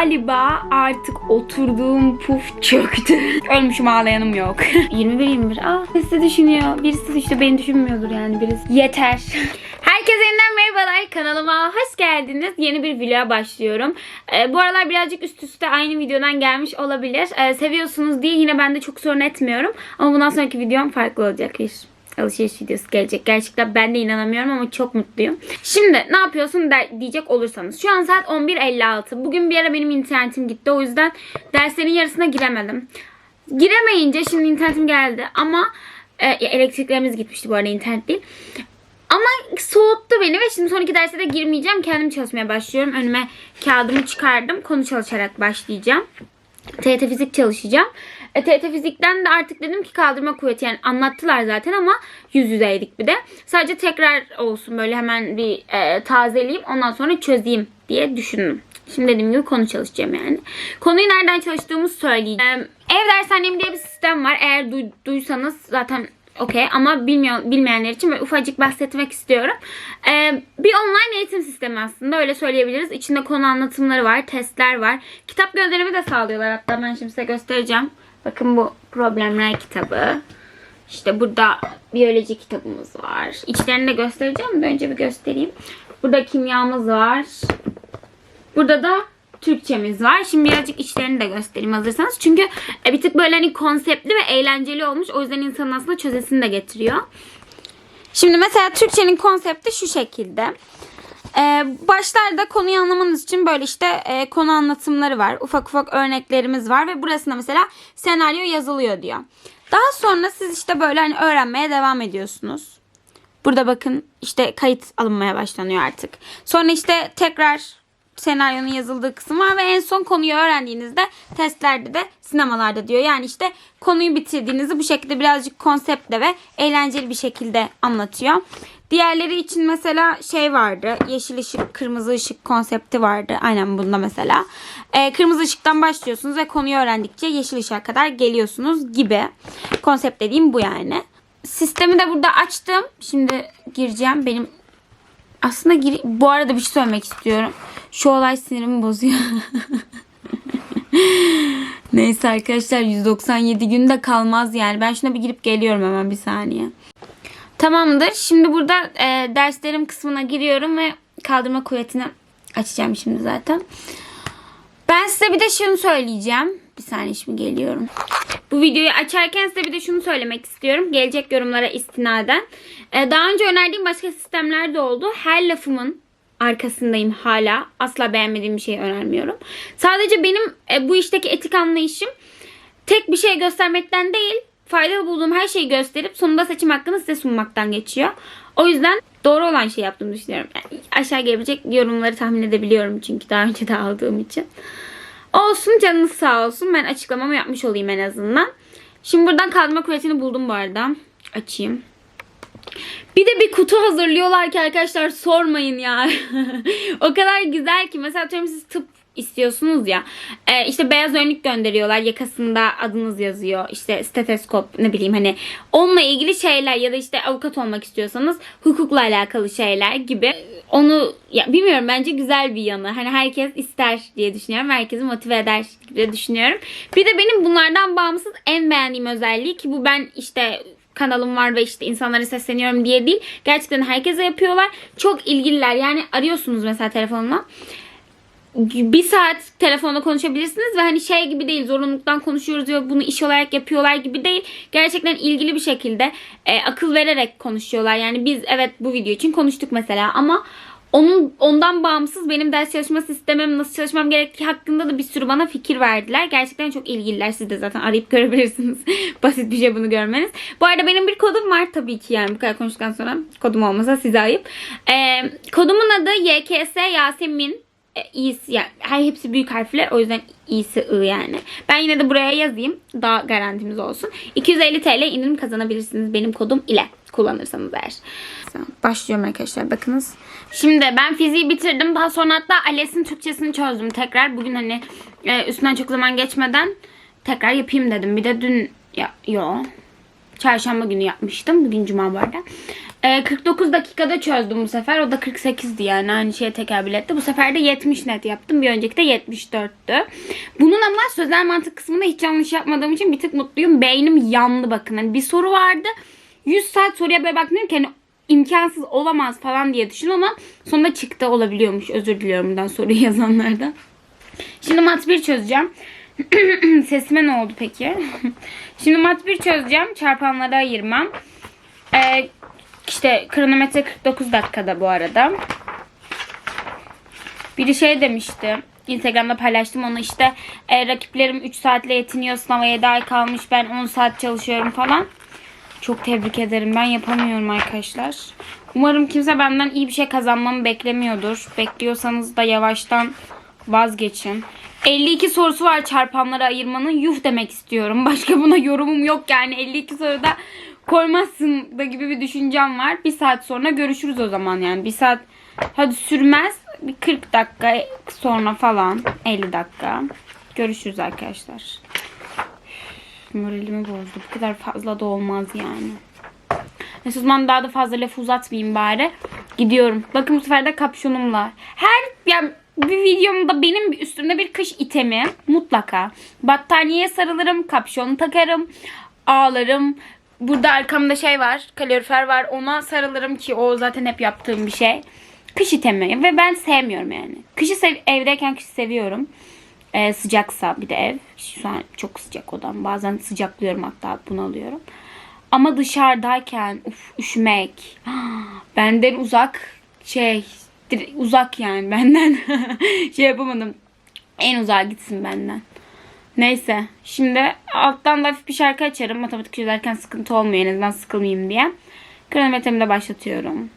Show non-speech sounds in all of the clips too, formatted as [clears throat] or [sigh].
Galiba artık oturduğum puf çöktü. [laughs] Ölmüşüm ağlayanım yok. [laughs] 21-21. Aa birisi düşünüyor. Birisi işte beni düşünmüyordur yani birisi. Yeter. [laughs] Herkese yeniden merhabalar. Kanalıma hoş geldiniz. Yeni bir vloga başlıyorum. Ee, bu aralar birazcık üst üste aynı videodan gelmiş olabilir. Ee, seviyorsunuz diye yine ben de çok sorun etmiyorum. Ama bundan sonraki videom farklı olacak. Bir alışveriş videosu gelecek. Gerçekten ben de inanamıyorum ama çok mutluyum. Şimdi ne yapıyorsun der, diyecek olursanız. Şu an saat 11.56. Bugün bir ara benim internetim gitti. O yüzden derslerin yarısına giremedim. Giremeyince şimdi internetim geldi ama e, elektriklerimiz gitmişti bu arada internet değil. Ama soğuttu beni ve şimdi sonraki derse de girmeyeceğim. Kendim çalışmaya başlıyorum. Önüme kağıdımı çıkardım. Konu çalışarak başlayacağım. TET fizik çalışacağım. E, fizikten de artık dedim ki kaldırma kuvveti yani anlattılar zaten ama yüz yüzeydik bir de. Sadece tekrar olsun böyle hemen bir e, tazeleyeyim ondan sonra çözeyim diye düşündüm. Şimdi dediğim gibi konu çalışacağım yani. Konuyu nereden çalıştığımı söyleyeceğim. Ev dershanem diye bir sistem var. Eğer duy- duysanız zaten okey ama bilmiyor, bilmeyenler için böyle ufacık bahsetmek istiyorum. Ee, bir online eğitim sistemi aslında öyle söyleyebiliriz. İçinde konu anlatımları var, testler var. Kitap gönderimi de sağlıyorlar hatta ben şimdi size göstereceğim. Bakın bu problemler kitabı. İşte burada biyoloji kitabımız var. İçlerini de göstereceğim de önce bir göstereyim. Burada kimyamız var. Burada da Türkçemiz var. Şimdi birazcık içlerini de göstereyim hazırsanız. Çünkü e, bir tık böyle hani konseptli ve eğlenceli olmuş. O yüzden insanın aslında çözesini de getiriyor. Şimdi mesela Türkçenin konsepti şu şekilde. Ee, başlarda konuyu anlamanız için böyle işte e, konu anlatımları var. Ufak ufak örneklerimiz var ve burasında mesela senaryo yazılıyor diyor. Daha sonra siz işte böyle hani öğrenmeye devam ediyorsunuz. Burada bakın işte kayıt alınmaya başlanıyor artık. Sonra işte tekrar senaryonun yazıldığı kısım var ve en son konuyu öğrendiğinizde testlerde de sinemalarda diyor. Yani işte konuyu bitirdiğinizi bu şekilde birazcık konseptle ve eğlenceli bir şekilde anlatıyor. Diğerleri için mesela şey vardı. Yeşil ışık, kırmızı ışık konsepti vardı. Aynen bunda mesela. Ee, kırmızı ışıktan başlıyorsunuz ve konuyu öğrendikçe yeşil ışığa kadar geliyorsunuz gibi. Konsept dediğim bu yani. Sistemi de burada açtım. Şimdi gireceğim. Benim aslında gir bu arada bir şey söylemek istiyorum. Şu olay sinirimi bozuyor. [laughs] Neyse arkadaşlar 197 günde kalmaz yani. Ben şuna bir girip geliyorum hemen bir saniye. Tamamdır. Şimdi burada e, derslerim kısmına giriyorum ve kaldırma kuvvetini açacağım şimdi zaten. Ben size bir de şunu söyleyeceğim. Bir saniye şimdi geliyorum. Bu videoyu açarken size bir de şunu söylemek istiyorum. Gelecek yorumlara istinaden. Ee, daha önce önerdiğim başka sistemler de oldu. Her lafımın arkasındayım hala. Asla beğenmediğim bir şey önermiyorum. Sadece benim e, bu işteki etik anlayışım tek bir şey göstermekten değil, faydalı bulduğum her şeyi gösterip sonunda seçim hakkını size sunmaktan geçiyor. O yüzden doğru olan şey yaptığımı düşünüyorum. Yani aşağı gelebilecek yorumları tahmin edebiliyorum çünkü daha önce de aldığım için. Olsun canınız sağ olsun. Ben açıklamamı yapmış olayım en azından. Şimdi buradan kaldırma kuvvetini buldum bu arada. Açayım. Bir de bir kutu hazırlıyorlar ki arkadaşlar sormayın ya. [laughs] o kadar güzel ki. Mesela atıyorum siz tıp istiyorsunuz ya. E, işte beyaz önlük gönderiyorlar. Yakasında adınız yazıyor. İşte steteskop ne bileyim hani onunla ilgili şeyler ya da işte avukat olmak istiyorsanız hukukla alakalı şeyler gibi. Onu ya bilmiyorum bence güzel bir yanı. Hani herkes ister diye düşünüyorum. Herkesi motive eder diye düşünüyorum. Bir de benim bunlardan bağımsız en beğendiğim özelliği ki bu ben işte kanalım var ve işte insanlara sesleniyorum diye değil. Gerçekten herkese yapıyorlar. Çok ilgililer. Yani arıyorsunuz mesela telefonla bir saat telefonda konuşabilirsiniz ve hani şey gibi değil zorunluluktan konuşuyoruz ve bunu iş olarak yapıyorlar gibi değil. Gerçekten ilgili bir şekilde e, akıl vererek konuşuyorlar. Yani biz evet bu video için konuştuk mesela ama onun ondan bağımsız benim ders çalışma sistemim nasıl çalışmam gerektiği hakkında da bir sürü bana fikir verdiler. Gerçekten çok ilgililer. Siz de zaten arayıp görebilirsiniz. [laughs] Basit bir şey bunu görmeniz. Bu arada benim bir kodum var tabii ki yani bu kadar konuştuktan sonra kodum olmasa size ayıp. Ee, kodumun adı YKS Yasemin e, yani her hepsi büyük harfler o yüzden i'si i yani. Ben yine de buraya yazayım. Daha garantimiz olsun. 250 TL indirim kazanabilirsiniz benim kodum ile kullanırsanız eğer. Başlıyorum arkadaşlar bakınız. Şimdi ben fiziği bitirdim. Daha sonra hatta ALES'in Türkçesini çözdüm tekrar. Bugün hani e, üstünden çok zaman geçmeden tekrar yapayım dedim. Bir de dün ya yo çarşamba günü yapmıştım. Bugün cuma bu arada. Ee, 49 dakikada çözdüm bu sefer. O da 48'di yani aynı şeye tekabül etti. Bu sefer de 70 net yaptım. Bir önceki de 74'tü. Bunun ama sözel mantık kısmında hiç yanlış yapmadığım için bir tık mutluyum. Beynim yandı bakın. Hani bir soru vardı. 100 saat soruya böyle baktım ki hani imkansız olamaz falan diye düşündüm ama sonunda çıktı olabiliyormuş. Özür diliyorum buradan soruyu [laughs] yazanlardan. Şimdi mat 1 çözeceğim. [clears throat] Sesime ne oldu peki? [laughs] Şimdi mat 1 çözeceğim. Çarpanlara ayırmam. Ee, işte kronometre 49 dakikada bu arada. Biri şey demişti. Instagram'da paylaştım onu işte e, rakiplerim 3 saatle yetiniyor sınava 7 ay kalmış ben 10 saat çalışıyorum falan. Çok tebrik ederim ben yapamıyorum arkadaşlar. Umarım kimse benden iyi bir şey kazanmamı beklemiyordur. Bekliyorsanız da yavaştan vazgeçin. 52 sorusu var çarpanlara ayırmanın. Yuh demek istiyorum. Başka buna yorumum yok yani. 52 soruda koymazsın da gibi bir düşüncem var. Bir saat sonra görüşürüz o zaman yani. Bir saat hadi sürmez. Bir 40 dakika sonra falan. 50 dakika. Görüşürüz arkadaşlar. Moralimi bozdu. Bu kadar fazla da olmaz yani. Neyse o daha da fazla lafı uzatmayayım bari. Gidiyorum. Bakın bu sefer de kapşonumla. Her yani bir videomda benim üstümde bir kış itemi mutlaka. Battaniyeye sarılırım, kapşonu takarım, ağlarım. Burada arkamda şey var, kalorifer var. Ona sarılırım ki o zaten hep yaptığım bir şey. Kış itemi ve ben sevmiyorum yani. Kışı sev evdeyken kışı seviyorum. Ee, sıcaksa bir de ev. Şu an çok sıcak odam. Bazen sıcaklıyorum hatta bunalıyorum. Ama dışarıdayken uf, üşümek. [gasps] Benden uzak şey uzak yani benden. [laughs] şey yapamadım. En uzağa gitsin benden. Neyse. Şimdi alttan da hafif bir şarkı açarım. Matematik çözerken sıkıntı olmuyor. En azından sıkılmayayım diye. Kronometremi de başlatıyorum.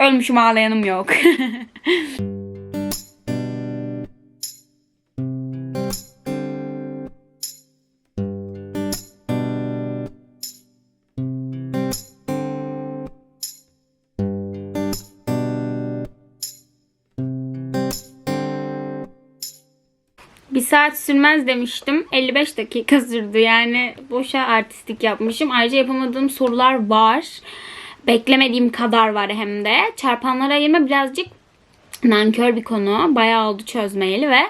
Ölmüşüm ağlayanım yok. [laughs] saat sürmez demiştim. 55 dakika sürdü. Yani boşa artistik yapmışım. Ayrıca yapamadığım sorular var. Beklemediğim kadar var hem de. Çarpanlara ayırma birazcık nankör bir konu. Bayağı oldu çözmeyeli ve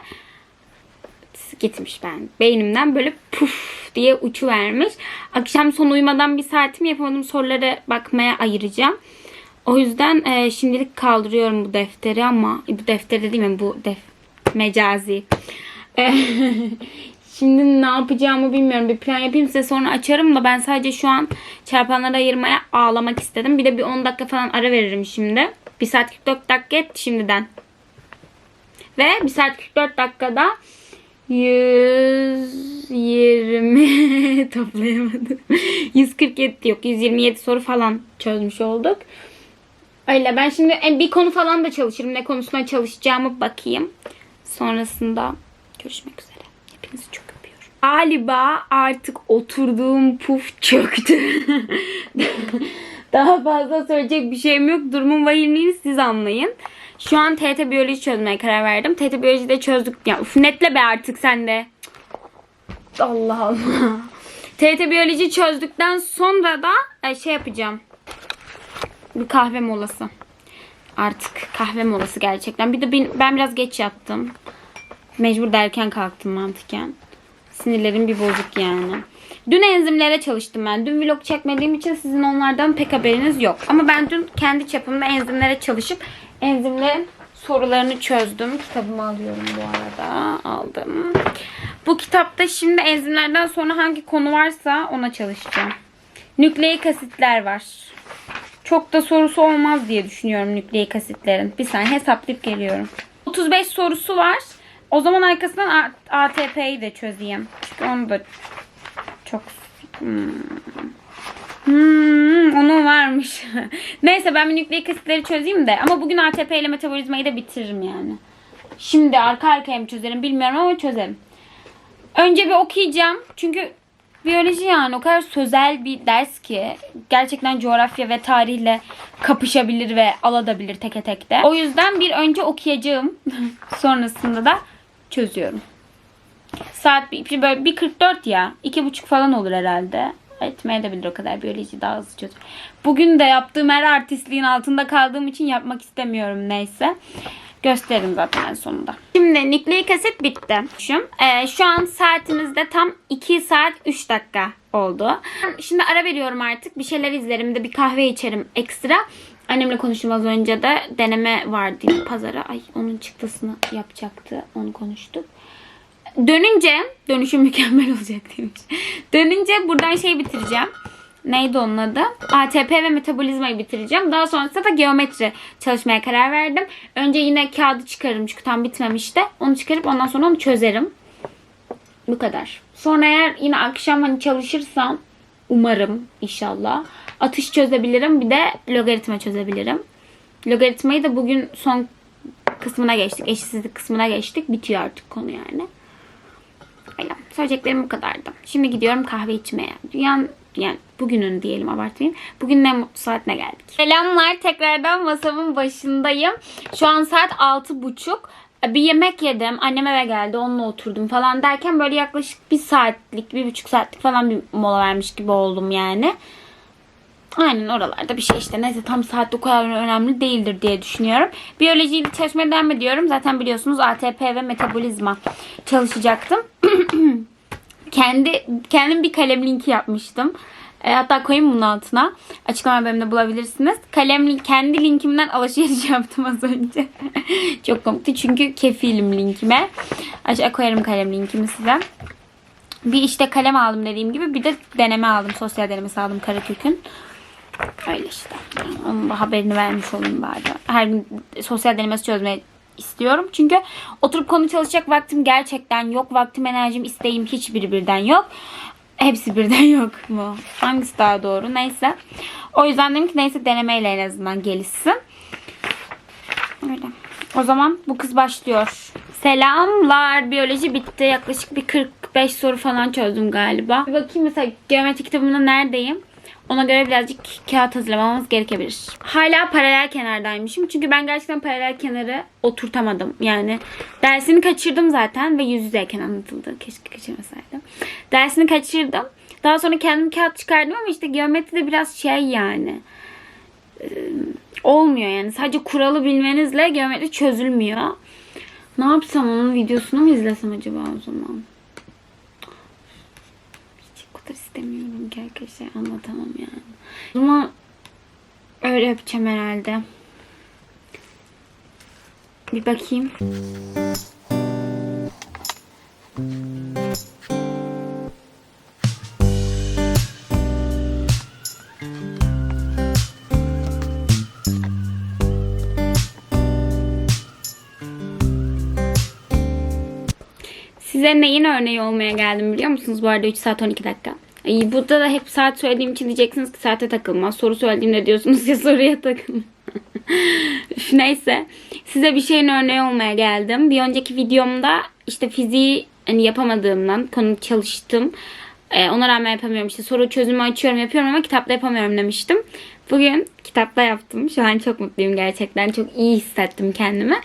gitmiş ben. Beynimden böyle puf diye uçu vermiş. Akşam son uyumadan bir saatimi yapamadığım sorulara bakmaya ayıracağım. O yüzden e, şimdilik kaldırıyorum bu defteri ama bu defteri değil mi bu def mecazi. E, [laughs] Şimdi ne yapacağımı bilmiyorum. Bir plan yapayım size sonra açarım da ben sadece şu an çarpanlara ayırmaya ağlamak istedim. Bir de bir 10 dakika falan ara veririm şimdi. 1 saat 44 dakika etti şimdiden. Ve 1 saat 44 dakikada 120 [laughs] toplayamadım. [laughs] 147 yok 127 soru falan çözmüş olduk. Öyle ben şimdi en- bir konu falan da çalışırım. Ne konusuna çalışacağımı bakayım. Sonrasında görüşmek üzere. Hepinizi çok öpüyorum. Galiba artık oturduğum puf çöktü. [laughs] Daha fazla söyleyecek bir şeyim yok. Durumun vahimliğini siz anlayın. Şu an TET biyoloji çözmeye karar verdim. TET biyoloji de çözdük. Ya uf, netle be artık sen de. Allah Allah. TET biyoloji çözdükten sonra da e, şey yapacağım. Bir kahve molası. Artık kahve molası gerçekten. Bir de ben, ben biraz geç yattım. Mecbur derken kalktım mantıken. Sinirlerim bir bozuk yani. Dün enzimlere çalıştım ben. Dün vlog çekmediğim için sizin onlardan pek haberiniz yok. Ama ben dün kendi çapımda enzimlere çalışıp enzimlerin sorularını çözdüm. Kitabımı alıyorum bu arada. Aldım. Bu kitapta şimdi enzimlerden sonra hangi konu varsa ona çalışacağım. Nükleik asitler var. Çok da sorusu olmaz diye düşünüyorum nükleik asitlerin. Bir saniye hesaplayıp geliyorum. 35 sorusu var. O zaman arkasından ATP'yi de çözeyim. Çünkü onu da çok... Hmm. Hmm, onun varmış. [laughs] Neyse ben bir nükleik asitleri çözeyim de. Ama bugün ATP ile metabolizmayı da bitiririm yani. Şimdi arka arkaya mı çözerim bilmiyorum ama çözerim. Önce bir okuyacağım. Çünkü biyoloji yani o kadar sözel bir ders ki gerçekten coğrafya ve tarihle kapışabilir ve alabilir teke tek de. O yüzden bir önce okuyacağım. [laughs] Sonrasında da çözüyorum. Saat bir, böyle bir 44 ya. iki buçuk falan olur herhalde. Etmeye de bilir o kadar biyoloji daha hızlı çöz. Bugün de yaptığım her artistliğin altında kaldığım için yapmak istemiyorum neyse. Gösteririm zaten en sonunda. Şimdi nükleik asit bitti. Ee, şu an saatimizde tam 2 saat 3 dakika oldu. Şimdi ara veriyorum artık. Bir şeyler izlerim de bir kahve içerim ekstra. Annemle konuştum az önce de deneme vardı pazara. Ay onun çıktısını yapacaktı. Onu konuştuk. Dönünce dönüşüm mükemmel olacak demiş. Dönünce buradan şey bitireceğim. Neydi onun adı? ATP ve metabolizmayı bitireceğim. Daha sonrasında da geometri çalışmaya karar verdim. Önce yine kağıdı çıkarırım çünkü tam bitmemişti. Onu çıkarıp ondan sonra onu çözerim. Bu kadar. Sonra eğer yine akşam hani çalışırsam umarım inşallah atış çözebilirim. Bir de logaritma çözebilirim. Logaritmayı da bugün son kısmına geçtik. Eşitsizlik kısmına geçtik. Bitiyor artık konu yani. Öyle. Söyleyeceklerim bu kadardı. Şimdi gidiyorum kahve içmeye. Dünyanın yani bugünün diyelim abartmayayım. Bugün ne mutlu saatine geldik. Selamlar. Tekrardan masamın başındayım. Şu an saat altı buçuk. Bir yemek yedim. Annem eve geldi. Onunla oturdum falan derken böyle yaklaşık bir saatlik, bir buçuk saatlik falan bir mola vermiş gibi oldum yani. Aynen oralarda bir şey işte. Neyse tam saat o kadar önemli değildir diye düşünüyorum. Biyolojiyle çalışmaya devam ediyorum. Zaten biliyorsunuz ATP ve metabolizma çalışacaktım. [clears throat] Kendi kendim bir kalem linki yapmıştım. E, hatta koyayım bunun altına. Açıklama bölümünde bulabilirsiniz. Kalem kendi linkimden alışveriş [laughs] yaptım az önce. [laughs] Çok komikti çünkü kefilim linkime. Aşağı koyarım kalem linkimi size. Bir işte kalem aldım dediğim gibi. Bir de deneme aldım. Sosyal denemesi aldım Karakök'ün. Öyle işte. Onun da haberini vermiş olayım bari. Her gün sosyal denemesi çözmeyi istiyorum. Çünkü oturup konu çalışacak vaktim gerçekten yok. Vaktim, enerjim, isteğim hiçbiri birden yok. Hepsi birden [laughs] yok mu? Hangisi daha doğru? Neyse. O yüzden dedim ki neyse denemeyle en azından gelişsin. Öyle. O zaman bu kız başlıyor. Selamlar. Biyoloji bitti. Yaklaşık bir 45 soru falan çözdüm galiba. Bir bakayım mesela geometri kitabımda neredeyim? Ona göre birazcık kağıt hazırlamamız gerekebilir. Hala paralel kenardaymışım. Çünkü ben gerçekten paralel kenarı oturtamadım. Yani dersini kaçırdım zaten ve yüz yüzeyken anlatıldı. Keşke kaçırmasaydım. Dersini kaçırdım. Daha sonra kendim kağıt çıkardım ama işte geometri de biraz şey yani. Ee, olmuyor yani. Sadece kuralı bilmenizle geometri çözülmüyor. Ne yapsam onun videosunu mu izlesem acaba o zaman? Kadar istemiyorum ki arkadaşlar anlatamam yani. Ama öyle yapacağım herhalde. Bir bakayım. Size neyin örneği olmaya geldim biliyor musunuz? Bu arada 3 saat 12 dakika. Ay, burada da hep saat söylediğim için diyeceksiniz ki saate takılmaz. Soru söylediğimde diyorsunuz ya [laughs] soruya takılma. [laughs] Üf, Neyse. Size bir şeyin örneği olmaya geldim. Bir önceki videomda işte fiziği hani yapamadığımdan konu çalıştım. Ee, ona rağmen yapamıyorum. İşte soru çözümü açıyorum yapıyorum ama kitapta yapamıyorum demiştim. Bugün kitapta yaptım. Şu an çok mutluyum gerçekten. Çok iyi hissettim kendimi.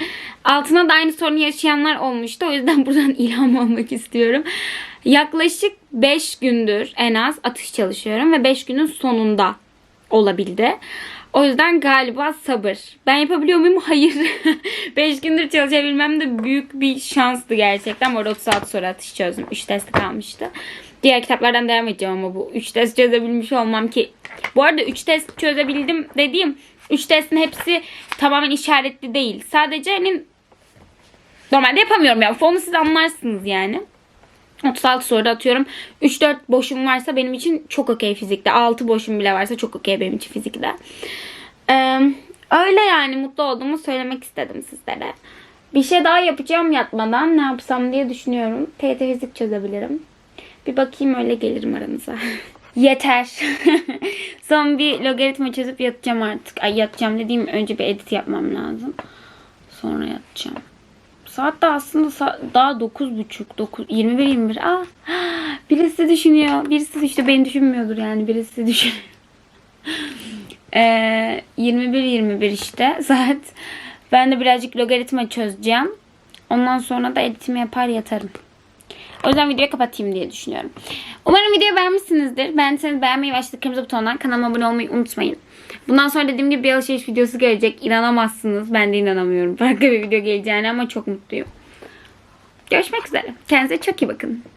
Altına da aynı sorunu yaşayanlar olmuştu. O yüzden [laughs] buradan ilham olmak istiyorum. Yaklaşık 5 gündür en az atış çalışıyorum ve 5 günün sonunda olabildi. O yüzden galiba sabır. Ben yapabiliyor muyum? [laughs] Hayır. [laughs] 5 gündür çalışabilmem de büyük bir şanstı gerçekten. Orada 30 saat sonra atış çözdüm. 3 test kalmıştı. Diğer kitaplardan devam edeceğim ama bu 3 test çözebilmiş olmam ki. Bu arada 3 test çözebildim dediğim 3 testin hepsi tamamen işaretli değil. Sadece hani normalde yapamıyorum ya. Onu siz anlarsınız yani. 36 soruda atıyorum. 3-4 boşum varsa benim için çok okey fizikte. 6 boşum bile varsa çok okey benim için fizikte. Ee, öyle yani mutlu olduğumu söylemek istedim sizlere. Bir şey daha yapacağım yatmadan. Ne yapsam diye düşünüyorum. TYT fizik çözebilirim. Bir bakayım öyle gelirim aranıza. [laughs] Yeter. [laughs] Son bir logaritma çözüp yatacağım artık. Ay yatacağım dediğim önce bir edit yapmam lazım. Sonra yatacağım. Saat de aslında sa- daha 9.30, 9, 21, 21. Aa, birisi düşünüyor. Birisi işte beni düşünmüyordur yani. Birisi düşünüyor. [laughs] Ee, 21, 21 işte saat. Ben de birazcık logaritma çözeceğim. Ondan sonra da editimi yapar yatarım. O yüzden videoyu kapatayım diye düşünüyorum. Umarım videoyu beğenmişsinizdir. Beğendiyseniz beğenmeyi ve aşağıdaki kırmızı butondan kanalıma abone olmayı unutmayın. Bundan sonra dediğim gibi bir alışveriş videosu gelecek. İnanamazsınız. Ben de inanamıyorum. Farklı bir video geleceğine ama çok mutluyum. Görüşmek üzere. Kendinize çok iyi bakın.